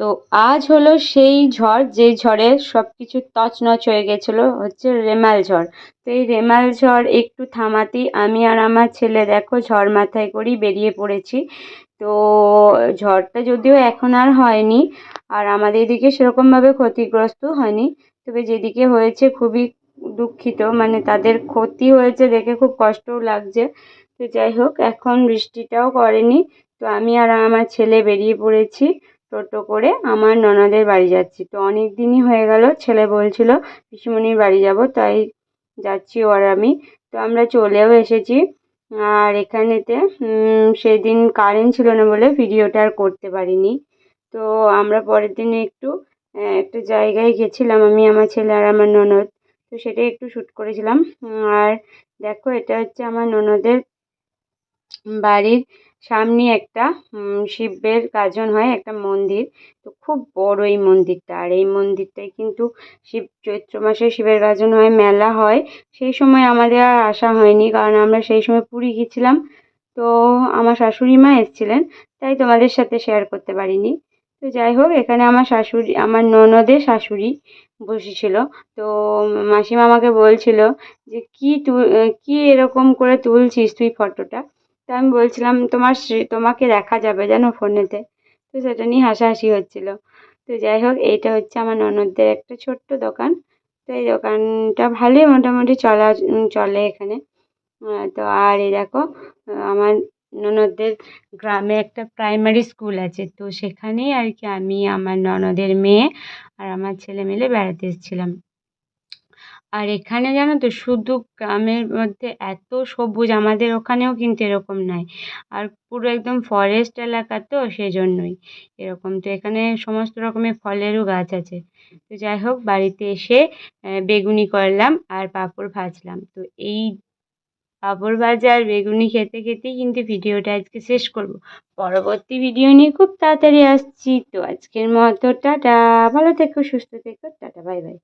তো আজ হলো সেই ঝড়, যে ঝড়ে সব কিছু তছনছ হয়ে গেছিল, হচ্ছে রেমাল ঝড়। তো এই রেমাল ঝড় একটু থামাতেই আমি আর আমার ছেলে দেখো ঝড় মাথায় করেই বেরিয়ে পড়েছি। তো ঝড়টা যদিও এখন আর হয়নি, আর আমাদের এদিকে সেরকমভাবে ক্ষতিগ্রস্ত হয়নি। তবে যেদিকে হয়েছে খুবই দুঃখিত মানে তাদের ক্ষতি হয়েছে দেখে খুব কষ্টও লাগছে। তো যাই হোক, এখন বৃষ্টিটাও করেনি, তো আমি আর আমার ছেলে বেরিয়ে পড়েছি। টোটো করে আমার ননদের বাড়ি যাচ্ছি। তো অনেক দিনই হয়ে গেল, ছেলে বলছিল পিসিমণির বাড়ি যাব, তাই যাচ্ছি ও আর আমি। তো আমরা চলেও এসেছি। আর এখানেতে সেদিন কারেন্ট ছিল না বলে ভিডিওটা আর করতে পারিনি। তো আমরা পরের দিনে একটু একটা জায়গায় গেছিলাম আমি, আমার ছেলে আর আমার ননদ। তো সেটাই একটু শ্যুট করেছিলাম। আর দেখো, এটা হচ্ছে আমার ননদের বাড়ির সামনে একটা শিবের গাজন হয়, একটা মন্দির। তো খুব বড় এই মন্দিরটা। আর এই মন্দিরটায় কিন্তু শিব, চৈত্র মাসে শিবের গাজন হয়, মেলা হয়। সেই সময় আমাদের আর আসা হয়নি, কারণ আমরা সেই সময় পুরী গেছিলাম। তো আমার শাশুড়ি মা এসেছিলেন, তাই তোমাদের সাথে শেয়ার করতে পারিনি। তো যাই হোক, এখানে আমার শাশুড়ি, আমার ননদের শাশুড়ি বসেছিল। তো মাসিমা আমাকে বলছিল যে, কী তুল কী এরকম করে তুলছিস তুই ফটোটা? তো আমি বলছিলাম, তোমার তোমাকে দেখা যাবে জানো ফোনেতে। তো সেটা নিয়ে হাসাহাসি হচ্ছিল। তো যাই হোক, এইটা হচ্ছে আমার ননদদের একটা ছোট্ট দোকান। তো এই দোকানটা ভালোই মোটামুটি চলা চলে এখানে। তো আর এই দেখো আমার ননদদের গ্রামে একটা প্রাইমারি স্কুল আছে। তো সেখানেই আর কি আমি, আমার ননদের মেয়ে আর আমার ছেলে মিলে বেড়াতে এসেছিলাম। আর এখানে জানো তো, শুধু গ্রামের মধ্যে এত সবুজ, আমাদের ওখানেও কিন্তু এরকম নাই আর পুরো একদম ফরেস্ট এলাকা তো সেজন্যই এরকম। তো এখানে সমস্ত রকমের ফলেরও গাছ আছে। তো যাই হোক, বাড়িতে এসে বেগুনি করলাম আর পাঁপড় ভাজলাম। তো এই পাঁপড় ভাজা আর বেগুনি খেতে খেতেই কিন্তু ভিডিওটা আজকে শেষ করব। পরবর্তী ভিডিও নিয়ে খুব তাড়াতাড়ি আসছি। তো আজকের মতো, টাটা। ভালো থেকো, সুস্থ থেকো। Tata, bye bye.